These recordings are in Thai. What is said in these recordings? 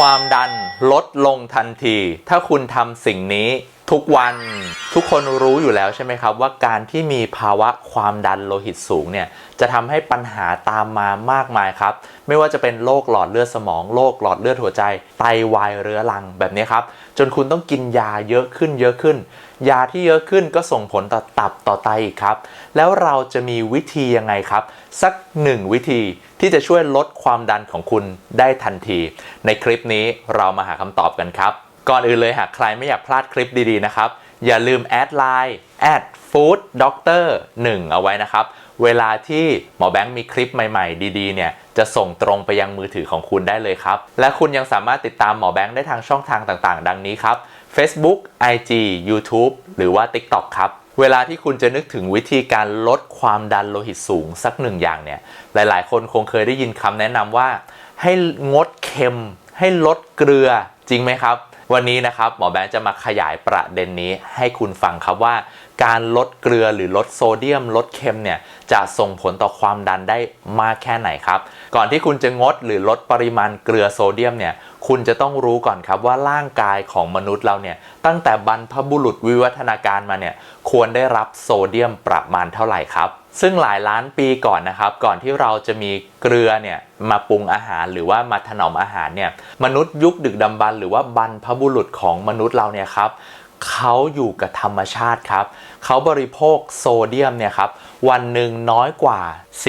ความดันลดลงทันที ถ้าคุณทำสิ่งนี้ทุกวันทุกคนรู้อยู่แล้วใช่ไหมครับ ว่าการที่มีภาวะความดันโลหิตสูงเนี่ยจะทำให้ปัญหาตามมามากมายครับ ไม่ว่าจะเป็นโรคหลอดเลือดสมองโรคหลอดเลือดหัวใจ ไตวายเรื้อรังแบบนี้ครับ จนคุณต้องกินยาเยอะขึ้นเยอะขึ้น ยาที่เยอะขึ้นก็ส่งผลต่อตับต่อไตอีกครับ แล้วเราจะมีวิธียังไงครับ สักหนึ่งวิธีที่จะช่วยลดความดันของคุณได้ทันที ในคลิปนี้เรามาหาคำตอบกันครับ ก่อนอื่นเลยหากใครไม่อยากพลาดคลิปดีๆนะครับอย่าลืมแอดไลน์แอดฟู้ดด็อกเตอร์1เอาไว้นะครับ เวลาที่หมอแบงค์มีคลิปใหม่ๆ ดีๆ เนี่ยจะส่งตรงไปยังมือถือของคุณได้เลยครับ และคุณยังสามารถติดตามหมอแบงค์ได้ทางช่องทางต่างๆ ดังนี้ครับ Facebook IG YouTube หรือว่า TikTok ครับเวลาที่คุณจะนึกถึงวิธีการลดความดันโลหิตสูงสักหนึ่งอย่างเนี่ย หลายๆ คนคงเคยได้ยินคำแนะนำว่า ให้งดเค็ม ให้ลดเกลือจริงไหมครับ วันนี้นะครับหมอแบงค์จะมาขยายประเด็นนี้ให้คุณฟังครับว่า การลดเกลือหรือลดโซเดียม ลดเค็มเนี่ยจะส่งผลต่อความดันได้มากแค่ไหนครับ ก่อนที่คุณจะงดหรือลดปริมาณเกลือโซเดียมเนี่ย คุณจะต้องรู้ก่อนครับว่าร่างกายของมนุษย์เราเนี่ยตั้งแต่บรรพบุรุษวิวัฒนาการมาเนี่ยควรได้รับโซเดียมประมาณเท่าไหร่ครับ ซึ่งหลายล้านปีก่อนนะครับ ก่อนที่เราจะมีเกลือเนี่ยมาปรุงอาหารหรือว่ามาถนอมอาหารเนี่ยมนุษย์ยุคดึกดำบรรพ์หรือว่าบรรพบุรุษของมนุษย์เราเนี่ยครับเขาอยู่กับธรรมชาติครับ เขาบริโภคโซเดียมเนี่ยครับวันหนึ่งน้อยกว่า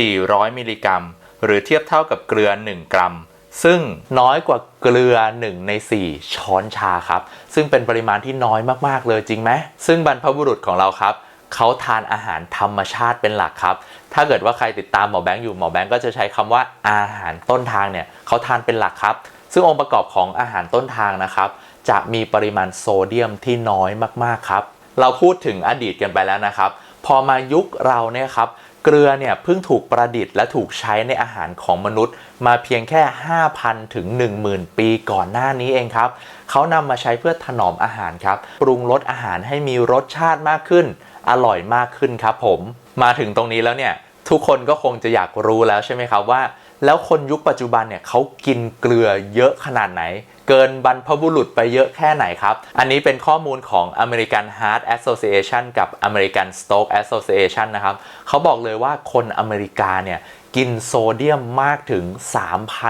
400 มิลลิกรัม หรือเทียบเท่ากับเกลือ 1 กรัม ซึ่งน้อยกว่าเกลือ 1 ใน 4 ช้อนชาครับ ซึ่งเป็นปริมาณที่น้อยมากๆเลยจริงไหมซึ่งบรรพบุรุษของเราครับเขาทานอาหารธรรมชาติเป็นหลักครับ ถ้าเกิดว่าใครติดตามหมอแบงค์อยู่หมอแบงค์ก็จะใช้คำว่าอาหารต้นทางเนี่ยเขาทานเป็นหลักครับ ซึ่งองค์ประกอบของอาหารต้นทางนะครับ จะมีปริมาณโซเดียมที่น้อยมากๆครับ เราพูดถึงอดีตกันไปแล้วนะครับ พอมายุคเราเนี่ยครับ เกลือเนี่ยเพิ่งถูกประดิษฐ์และถูกใช้ในอาหารของมนุษย์ มาเพียงแค่ 5,000 ถึง 10,000 ปีก่อนหน้านี้เองครับ เขานำมาใช้เพื่อถนอมอาหารครับ ปรุงรสอาหารให้มีรสชาติมากขึ้น อร่อยมากขึ้นครับผม มาถึงตรงนี้แล้วเนี่ย ทุกคนก็คงจะอยากรู้แล้วใช่ไหมครับว่า แล้วคนยุคปัจจุบันเนี่ยเขากินเกลือเยอะขนาดไหน เกินบรรพบุรุษไปเยอะแค่ไหนครับ อันนี้เป็นข้อมูลของ American Heart Association กับ American Stroke Association นะครับเขาบอกเลยว่าคนอเมริกาเนี่ยกินโซเดียมมากถึง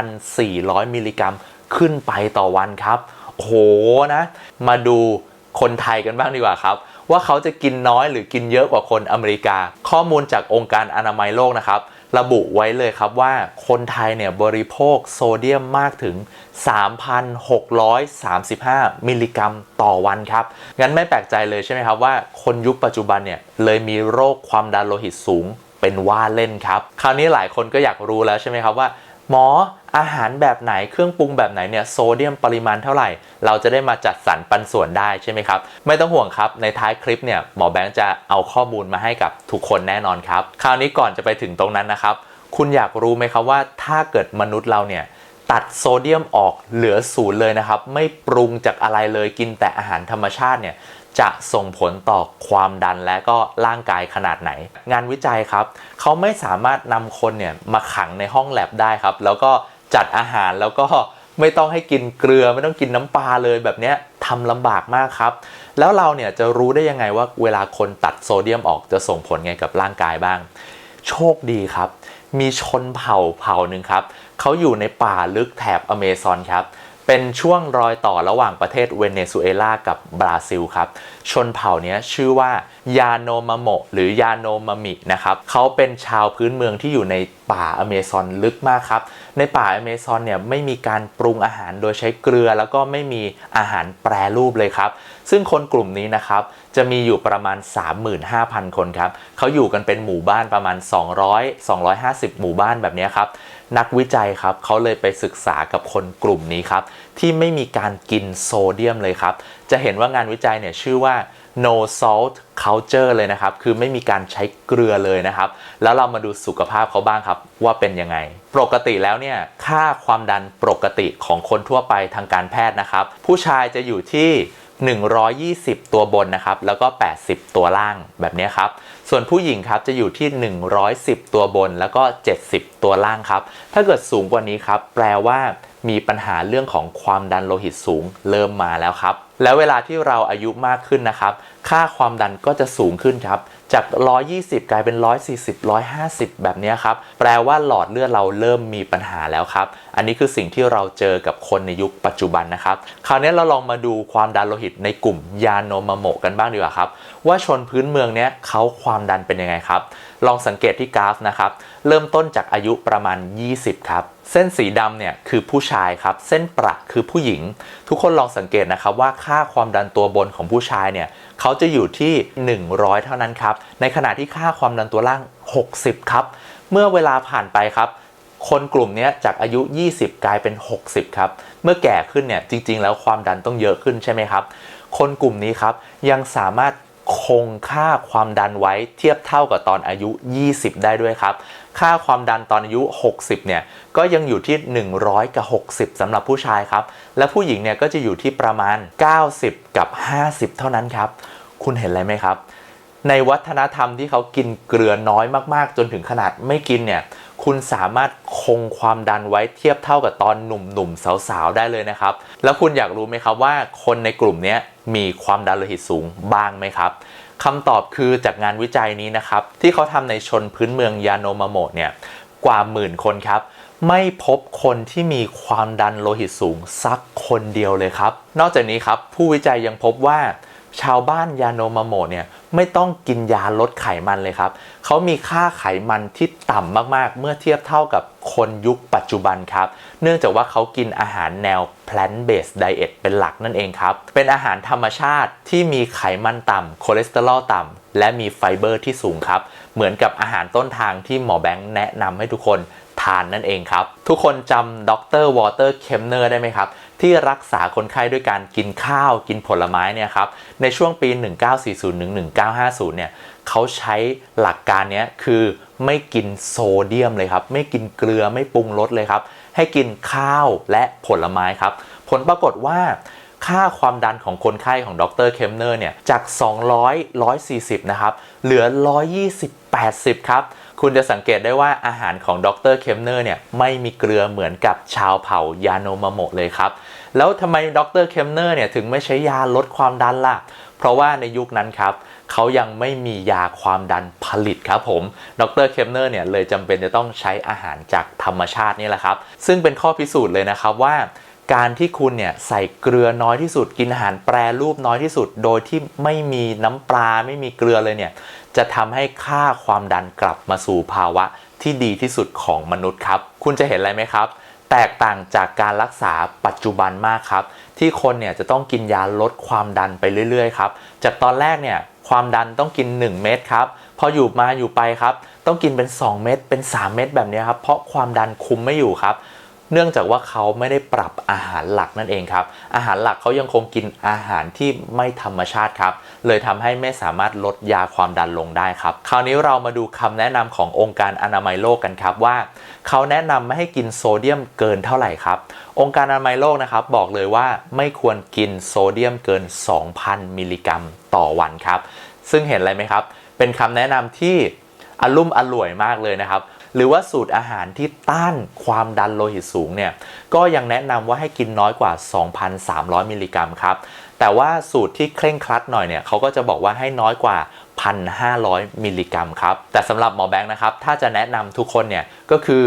3,400 มิลลิกรัมขึ้นไปต่อวันครับโอ้โหนะ มาดูคนไทยกันบ้างดีกว่าครับ ว่าเขาจะกินน้อยหรือกินเยอะกว่าคนอเมริกา ข้อมูลจากองค์การอนามัยโลกนะครับ ระบุไว้เลยครับว่าคนไทยเนี่ยบริโภคโซเดียมมากถึง 3,635 มิลลิกรัมต่อวันครับ งั้นไม่แปลกใจเลยใช่ไหมครับว่าคนยุคปัจจุบันเนี่ยเลยมีโรคความดันโลหิตสูงเป็นว่าเล่นครับ คราวนี้หลายคนก็อยากรู้แล้วใช่ไหมครับว่า หมอ อาหารแบบไหนเครื่องปรุงแบบไหนเนี่ยโซเดียมปริมาณเท่าไหร่ เราจะได้มาจัดสรรปันส่วนได้ใช่ไหมครับ ไม่ต้องห่วงครับ ในท้ายคลิปเนี่ยหมอแบงค์จะเอาข้อมูลมาให้กับทุกคนแน่นอนครับ คราวนี้ก่อนจะไปถึงตรงนั้นนะครับ คุณอยากรู้ไหมครับว่าถ้าเกิดมนุษย์เราเนี่ยตัดโซเดียมออกเหลือศูนย์เลยนะครับ ไม่ปรุงจากอะไรเลยกินแต่อาหารธรรมชาติเนี่ยจะส่งผลต่อความดันและก็ร่างกายขนาดไหน งานวิจัยครับ เขาไม่สามารถนำคนเนี่ยมาขังในห้องแลบได้ครับ แล้วก็ จัดอาหารแล้วก็ไม่ต้องให้กินเกลือไม่ต้องกินน้ำปลาเลยแบบนี้ทำลำบากมากครับ แล้วเราเนี่ยจะรู้ได้ยังไงว่าเวลาคนตัดโซเดียมออกจะส่งผลไงกับร่างกายบ้าง โชคดีครับ มีชนเผ่าเผ่าหนึ่งครับเขาอยู่ในป่าลึกแถบอเมซอนครับเเป็นช่วงรอยต่อระหว่างประเทศเวเนซุเอลากับบราซิลครับ ชนเผ่านี้ชื่อว่ายาโนมาโมหรือยาโนมามินะครับเขาเป็นชาวพื้นเมืองที่อยู่ในป่าอเมซอนลึกมากครับ ในป่าอเมซอนเนี่ยไม่มีการปรุงอาหารโดยใช้เกลือ แล้วก็ไม่มีอาหารแปรรูปเลยครับ ซึ่งคนกลุ่มนี้นะครับจะมีอยู่ประมาณ 35,000 คนครับเขาอยู่กันเป็นหมู่บ้านประมาณ 200 250 หมู่บ้านแบบนี้ครับ นักวิจัยครับเขาเลยไปศึกษากับคนกลุ่มนี้ครับ ที่ไม่มีการกินโซเดียมเลยครับ จะเห็นว่างานวิจัยเนี่ยชื่อว่า no salt culture เลยนะครับ คือไม่มีการใช้เกลือเลยนะครับ แล้วเรามาดูสุขภาพเขาบ้างครับ ว่าเป็นยังไง ปกติแล้วเนี่ย ค่าความดันปกติของคนทั่วไปทางการแพทย์นะครับ ผู้ชายจะอยู่ที่ 120 ตัวบนนะครับ แล้วก็ 80 ตัวล่างแบบนี้ครับ ส่วนผู้หญิงครับจะอยู่ที่ 110 ตัวบนแล้วก็ 70 ตัวล่างครับ ถ้าเกิดสูงกว่านี้ครับ แปลว่ามีปัญหาเรื่องของความดันโลหิตสูงเริ่มมาแล้วครับ แล้วเวลาที่เราอายุมากขึ้นนะครับ ค่าความดันก็จะสูงขึ้นครับ จาก 120 กลายเป็น 140 150 แบบนี้ครับ แปลว่าหลอดเลือดเราเริ่มมีปัญหาแล้วครับ อันนี้คือสิ่งที่เราเจอกับคนในยุคปัจจุบันนะครับ คราวนี้เราลองมาดูความดันโลหิตในกลุ่มยาโนมาโมกันบ้างดีกว่าครับ ว่าชนพื้นเมืองเนี้ยเขาความดันเป็นยังไงครับ ลองสังเกตที่กราฟนะครับ เริ่มต้นจากอายุประมาณ 20 ครับ เส้นสีดำเนี่ยคือผู้ชายครับ เส้นประคือผู้หญิง ทุกคนลองสังเกตนะครับว่าค่าความดันตัวบนของผู้ชายเนี่ยเขาจะอยู่ที่ 100 เท่านั้นครับ ในขณะที่ค่าความดันตัวล่าง 60 ครับ เมื่อเวลาผ่านไปครับคนกลุ่มนี้จากอายุ 20 กลายเป็น 60 ครับ เมื่อแก่ขึ้นเนี่ยจริง ๆ แล้วความดันต้องเยอะขึ้นใช่ไหมครับ คนกลุ่มนี้ครับยังสามารถ คงค่าความดันไว้เทียบเท่ากับตอนอายุ 20 ได้ด้วยครับ ค่าความดันตอนอายุ 60 เนี่ย ก็ยังอยู่ที่ 100 กับ 60สำหรับผู้ชายครับ และผู้หญิงเนี่ยก็จะอยู่ที่ประมาณ 90 กับ 50 เท่านั้นครับ คุณเห็นอะไรไหมครับ ในวัฒนธรรมที่เขากินเกลือน้อยมากๆ จนถึงขนาดไม่กินเนี่ย คุณสามารถคงความดันไว้เทียบเท่ากับตอนหนุ่มๆ สาวๆ ได้เลยนะครับ แล้วคุณอยากรู้ไหมครับว่าคนในกลุ่มนี้มีความดันโลหิตสูงบ้างไหมครับคำตอบคือจากงานวิจัยนี้นะครับ ที่เขาทำในชนพื้นเมืองยาโนมาโมะเนี่ยกว่าหมื่นคนครับ ไม่พบคนที่มีความดันโลหิตสูงสักคนเดียวเลยครับ นอกจากนี้ครับผู้วิจัยยังพบว่า ชาวบ้านยาโนมาโมเนี่ยไม่ต้องกินยาลดไขมันเลยครับ เขามีค่าไขมันที่ต่ำมากๆ เมื่อเทียบเท่ากับคนยุคปัจจุบันครับ เนื่องจากว่าเขากินอาหารแนว plant based diet เป็นหลักนั่นเองครับ เป็นอาหารธรรมชาติที่มีไขมันต่ำคอเลสเตอรอลต่ำและมีไฟเบอร์ที่สูงครับ เหมือนกับอาหารต้นทางที่หมอแบงค์แนะนำให้ทุกคนทานนั่นเองครับ ทุกคนจำดรวอเตอร์เคมเนอร์ได้ไหมครับ ที่รักษาคนไข้ด้วยการกินข้าวกินผลไม้เนี่ยครับในช่วงปี 1940-1950 เนี่ยเขาใช้หลักการนี้คือไม่กินโซเดียมเลยครับ ไม่กินเกลือไม่ปรุงรสเลยครับ ให้กินข้าวและผลไม้ครับ ผลปรากฏว่า ค่าความดันของคนไข้ของดรเคมเนอร์เนี่ย จาก 200 140 นะครับ เหลือ 120 80 ครับ คุณจะสังเกตได้ว่าอาหารของดรเคมเนอร์เนี่ย ไม่มีเกลือเหมือนกับชาวเผ่ายาโนมาโมะเลยครับ แล้วทำไมดรเคมเนอร์เนี่ย ถึงไม่ใช้ยาลดความดันล่ะ เพราะว่าในยุคนั้นครับเขายังไม่มียาความดันผลิตครับผม ดรเคมเนอร์เนี่ยเลยจำเป็นจะต้องใช้อาหารจากธรรมชาตินี่แหละครับ ซึ่งเป็นข้อพิสูจน์เลยนะครับว่า การที่คุณเนี่ยใส่เกลือน้อยที่สุด กินอาหารแปรรูปน้อยที่สุด โดยที่ไม่มีน้ำปลาไม่มีเกลือเลยเนี่ยจะทำให้ค่าความดันกลับมาสู่ภาวะที่ดีที่สุดของมนุษย์ครับ คุณจะเห็นอะไรไหมครับ แตกต่างจากการรักษาปัจจุบันมากครับ ที่คนเนี่ยจะต้องกินยาลดความดันไปเรื่อยๆครับ จากตอนแรกเนี่ยความดันต้องกิน 1 เม็ดครับ พออยู่มาอยู่ไปครับ ต้องกินเป็น 2 เม็ดเป็น 3 เม็ดแบบนี้ครับ เพราะความดันคุมไม่อยู่ครับ เนื่องจากว่าเขาไม่ได้ปรับอาหารหลักนั่นเองครับ อาหารหลักเขายังคงกินอาหารที่ไม่ธรรมชาติครับ เลยทำให้ไม่สามารถลดยาความดันลงได้ครับ คราวนี้เรามาดูคำแนะนำขององค์การอนามัยโลกกันครับว่า เขาแนะนำไม่ให้กินโซเดียมเกินเท่าไหร่ครับ องค์การอนามัยโลกนะครับบอกเลยว่าไม่ควรกินโซเดียมเกิน 2,000 มิลลิกรัมต่อวันครับ ซึ่งเห็นอะไรไหมครับ เป็นคำแนะนำที่อลุ่มอล่วยมากเลยนะครับ หรือว่าสูตรอาหารที่ต้านความดันโลหิตสูงเนี่ยก็ยังแนะนำว่าให้กินน้อยกว่า 2,300 มิลลิกรัมครับแต่ว่าสูตรที่เคร่งครัดหน่อยเนี่ยเขาก็จะบอกว่าให้น้อยกว่า 1,500 มิลลิกรัมครับ แต่สำหรับหมอแบงค์นะครับ ถ้าจะแนะนำทุกคนเนี่ยก็คือ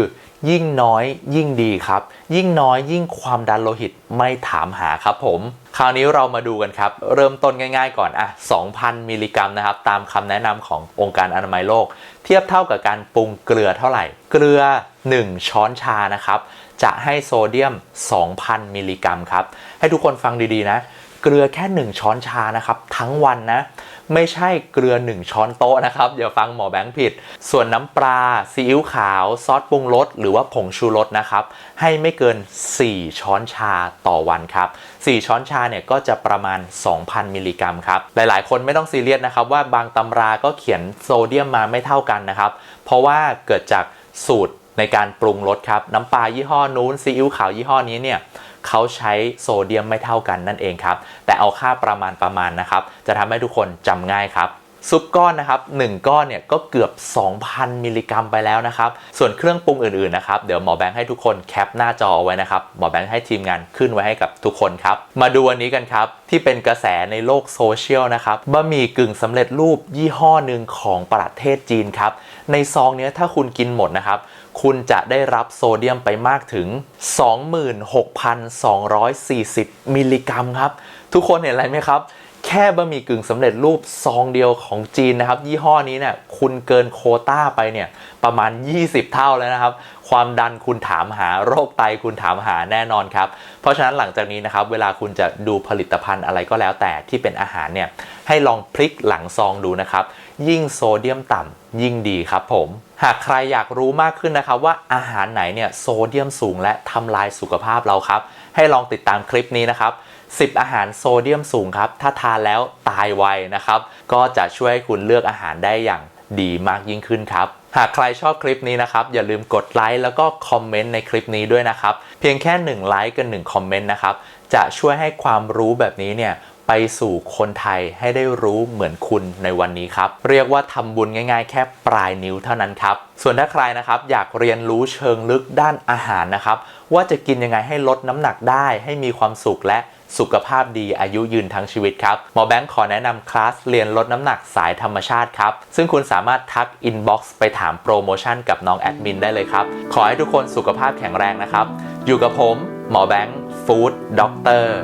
ยิ่งน้อยยิ่งดีครับ ยิ่งน้อยยิ่งความดันโลหิตไม่ถามหาครับผม คราวนี้เรามาดูกันครับ เริ่มต้นง่ายๆก่อนอะ 2,000 มิลลิกรัมนะครับ ตามคำแนะนำขององค์การอนามัยโลก เทียบเท่ากับการปรุงเกลือเท่าไหร่ เกลือ 1 ช้อนชานะครับ จะให้โซเดียม 2,000 มิลลิกรัมครับ ให้ทุกคนฟังดีๆนะ เกลือแค่ 1 ช้อนชานะครับ ทั้งวันนะ ไม่ใช่เกลือ 1 ช้อนโต๊ะนะครับอย่าฟังหมอแบงค์ผิด ส่วนน้ำปลาซีอิ๊วขาว ซอสปรุงรสหรือว่าผงชูรสนะครับ ให้ไม่เกิน 4 ช้อนชาต่อวันครับ 4 ช้อนชาเนี่ยก็จะประมาณ 2,000 มิลลิกรัมครับ หลายๆ คนไม่ต้องซีเรียสนะครับว่าบางตำราก็เขียนโซเดียมมาไม่เท่ากันนะครับ เพราะว่าเกิดจากสูตรในการปรุงรสครับ น้ำปลายี่ห้อนู้นซีอิ๊วขาวยี่ห้อนี้เนี่ย เขาใช้โซเดียมไม่เท่ากันนั่นเองครับ แต่เอาค่าประมาณประมาณนะครับ จะทำให้ทุกคนจำง่ายครับซุปก้อนนะครับ1ก้อนเนี่ยก็เกือบ 2,000 มิลลิกรัมไปแล้วนะครับ ส่วนเครื่องปรุงอื่นๆนะครับ เดี๋ยวหมอแบงค์ให้ทุกคนแคปหน้าจอเอาไว้นะครับ หมอแบงค์ให้ทีมงานขึ้นไว้ให้กับทุกคนครับ มาดูอันนี้กันครับ ที่เป็นกระแสในโลกโซเชียลนะครับบะหมี่กึ่งสำเร็จรูปยี่ห้อหนึ่งของประเทศจีนครับ ในซองเนี้ยถ้าคุณกินหมดนะครับ คุณจะได้รับโซเดียมไปมากถึง 26,240 มิลลิกรัมครับ ทุกคนเห็นอะไรไหมครับ แค่บะหมี่กึ่งสำเร็จรูปซองเดียวของจีนนะครับ ยี่ห้อนี้เนี่ยคุณเกินโคต้าไปเนี่ยประมาณ 20 เท่าแล้วนะครับ ความดันคุณถามหาโรคไตคุณถามหาแน่นอนครับ เพราะฉะนั้นหลังจากนี้นะครับ เวลาคุณจะดูผลิตภัณฑ์อะไรก็แล้วแต่ที่เป็นอาหารเนี่ยให้ลองพลิกหลังซองดูนะครับ ยิ่งโซเดียมต่ำยิ่งดีครับผม หากใครอยากรู้มากขึ้นนะครับ ว่าอาหารไหนเนี่ยโซเดียมสูงและทำลายสุขภาพเราครับ ให้ลองติดตามคลิปนี้นะครับ 10 อาหารโซเดียมสูงครับ ถ้าทานแล้วตายไวนะครับ ก็จะช่วยให้คุณเลือกอาหารได้อย่างดีมากยิ่งขึ้นครับ หากใครชอบคลิปนี้นะครับ อย่าลืมกดไลค์แล้วก็คอมเมนต์ในคลิปนี้ด้วยนะครับ เพียงแค่1ไลค์กับ1คอมเมนต์นะครับ จะช่วยให้ความรู้แบบนี้เนี่ยไปสู่คนไทยให้ได้รู้เหมือนคุณในวันนี้ครับ เรียกว่าทำบุญง่ายๆ แค่ปลายนิ้วเท่านั้นครับ ส่วนถ้าใครนะครับอยากเรียนรู้เชิงลึกด้านอาหารนะครับ ว่าจะกินยังไงให้ลดน้ำหนักได้ให้มีความสุขและ สุขภาพดีอายุยืนทั้งชีวิตครับหมอแบงค์ขอแนะนำคลาสเรียนลดน้ำหนักสายธรรมชาติครับ ซึ่งคุณสามารถทักอินบ็อกซ์ไปถามโปรโมชั่นกับน้องแอดมินได้เลยครับ ขอให้ทุกคนสุขภาพแข็งแรงนะครับ อยู่กับผม หมอแบงค์ฟู้ดด็อกเตอร์